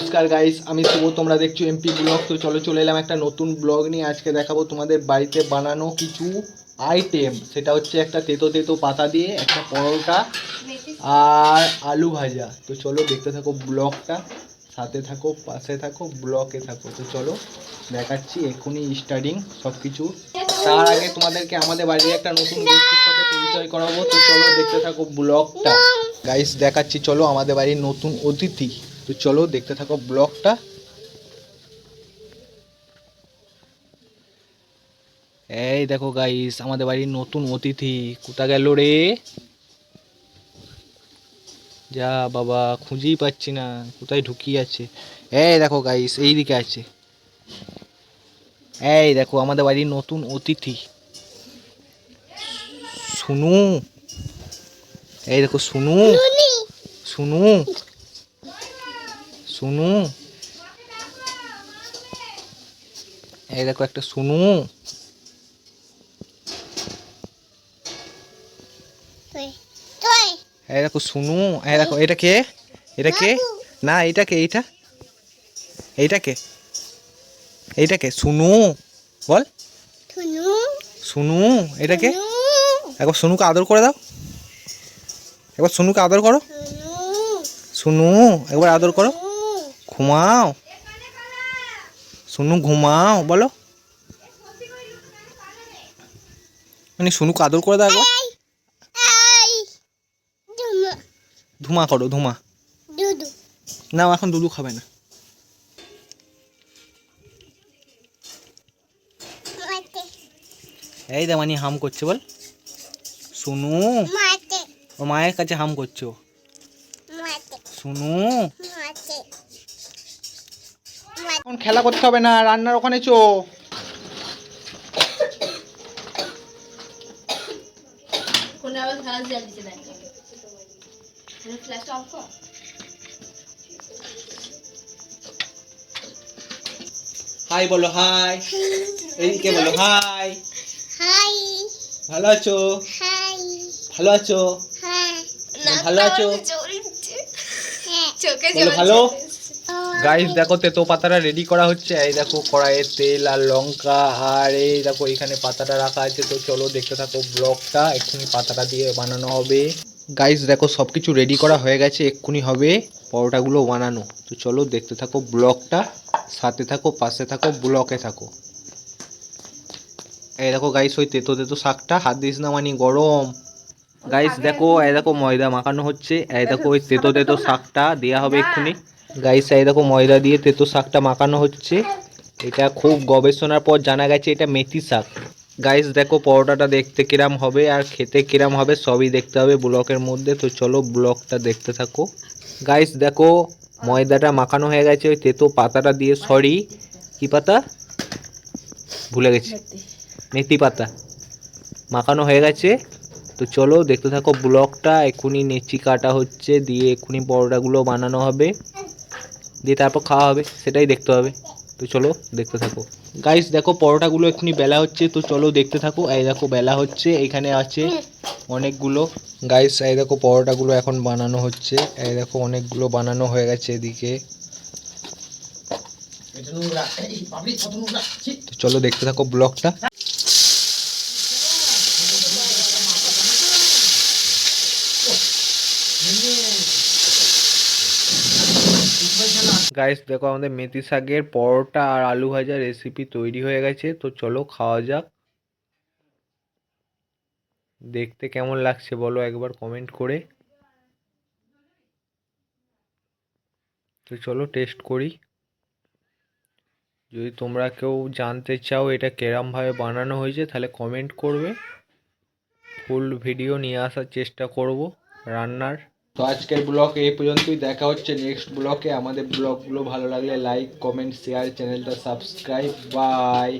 নমস্কার গাইস আমি শুভ, তোমরা দেখছ এমপি ব্লগ তো চলো, চলে এলাম একটা নতুন ব্লগ নিয়ে। আজকে দেখাবো তোমাদের বাড়িতে বানানো কিছু আইটেম সেটা হচ্ছে একটা তেতো তেতো পাতা দিয়ে একটা পরোটা আর আলু ভাজা। তো চলো, দেখতে থাকো ব্লগটা সাথে থাকো, পাশে থাকো ব্লকে থাকো। তো চলো, দেখাচ্ছি এক্ষুনি স্টার্টিং সব কিছু তার আগে তোমাদেরকে আমাদের বাড়ির একটা নতুন সাথে পরিচয় করাবো। তো চলো, দেখতে থাকো ব্লগটা গাইস দেখাচ্ছি, চলো, আমাদের বাড়ির নতুন অতিথি। তো চলো দেখতে থাকো ব্লগটা। এই দেখো গাইস আমাদের বাড়ির নতুন অতিথি কোথা গেল রে? যা বাবা খুঁজেই পাচ্ছি না কোথায় ঢুকিয়ে আছে? এই দেখো গাইস এই দিকে আছে। এই দেখো আমাদের বাড়ির নতুন অতিথি। শুনু এই দেখো শুনু শুনু শুনু এই দেখো একটা শুনু এই দেখো শুনু এই দেখো এটা কে? এটা কে? না এইটা কে? এইটা? এইটা কে? এইটা কে? শুনু বল। শুনু এটা কে? একবার শুনুকে আদর করে দাও। একবার শুনুকে আদর করো। শুনু একবার আদর করো। ঘুমাও। শুনু ঘুমাও বলো। মানে শুনুকে কাদর করে দাও ধুমা। করো ধুমা। না এখন দুধু খাবে না। এই দেমানি হাম করছে বল। শুনু ও মায়ের কাছে হাম করছ শুনু এখন খেলা করতে হবে না রান্নার ওখানে চো। হাই বলো হাই এইদিকে বলো হাই হাই ভালো আছো? হাই ভালো আছো? হ্যাঁ ভালো আছো? চোখে বলো ভালো? গাইস দেখো তেতো পাতাটা রেডি করা হচ্ছে। এই দেখো কড়াইয়ে তেল আর লঙ্কা আর এই দেখো এখানে পাতাটা রাখা আছে। তো চলো দেখতে থাকো ব্লগটা। এক্ষুনি পাতাটা দিয়ে বানানো হবে। গাইস দেখো সব কিছু রেডি করা হয়ে গেছে। এক্ষুনি হবে পরোটাগুলো বানানো। তো চলো দেখতে থাকো ব্লগটা। সাথে থাকো পাশে থাকো ব্লকে থাকো। এই দেখো গাইস ওই তেতো তেতো শাকটা। হাত দিস না মানে গরম। গাইস দেখো এই দেখো ময়দা মাখানো হচ্ছে। এই দেখো ওই তেতো তেতো শাকটা দেওয়া হবে এক্ষুনি। গাইস এই দেখো ময়দা দিয়ে তেতো শাকটা মাখানো হচ্ছে। এটা খুব গবেষণার পর জানা গেছে এটা মেথি শাক। গাইস দেখো পরোটাটা দেখতে কিরাম হবে আর খেতে কিরাম হবে সবই দেখতে হবে ব্লকের মধ্যে। তো চলো ব্লকটা দেখতে থাকো। গাইস দেখো ময়দাটা মাখানো হয়ে গেছে ওই তেতো পাতাটা দিয়ে সরি কি পাতা? ভুলে গেছি। মেথি। পাতা। মাখানো হয়ে গেছে। তো চলো দেখতে থাকো ব্লকটা এক্ষুনি নেচি কাটা হচ্ছে দিয়ে এক্ষুনি পরোটাগুলো বানানো হবে। দিয়ে তারপর খাওয়া হবে সেটাই দেখতে হবে। তো চলো দেখতে থাকো। গাইস দেখো পরোটাগুলো এক্ষুনি বেলা হচ্ছে তো চলো দেখতে থাকো। এই দেখো বেলা হচ্ছে এখানে আছে অনেকগুলো। গাইস এই দেখো পরোটাগুলো এখন বানানো হচ্ছে। এই দেখো অনেকগুলো বানানো হয়ে গেছে এদিকে। তো চলো দেখতে থাকো ব্লগটা। গাইস দেখো আমাদের মেথি শাকের পরোটা আর আলু ভাজা রেসিপি তৈরি হয়ে গেছে। তো চলো খাওয়া যাক। দেখতে কেমন লাগছে বলো একবার কমেন্ট করে। তো চলো টেস্ট করি। যদি তোমরা কেউ জানতে চাও এটা কেরমভাবে বানানো হয়েছে, তাহলে কমেন্ট করবে। ফুল ভিডিও নিয়ে আসার চেষ্টা করব রান্নার। তো আজকের ব্লগ এই পর্যন্তই। দেখা হচ্ছে নেক্সট ব্লগে। আমাদের ব্লগগুলো ভালো লাগলে লাইক কমেন্ট শেয়ার চ্যানেলটা সাবস্ক্রাইব বাই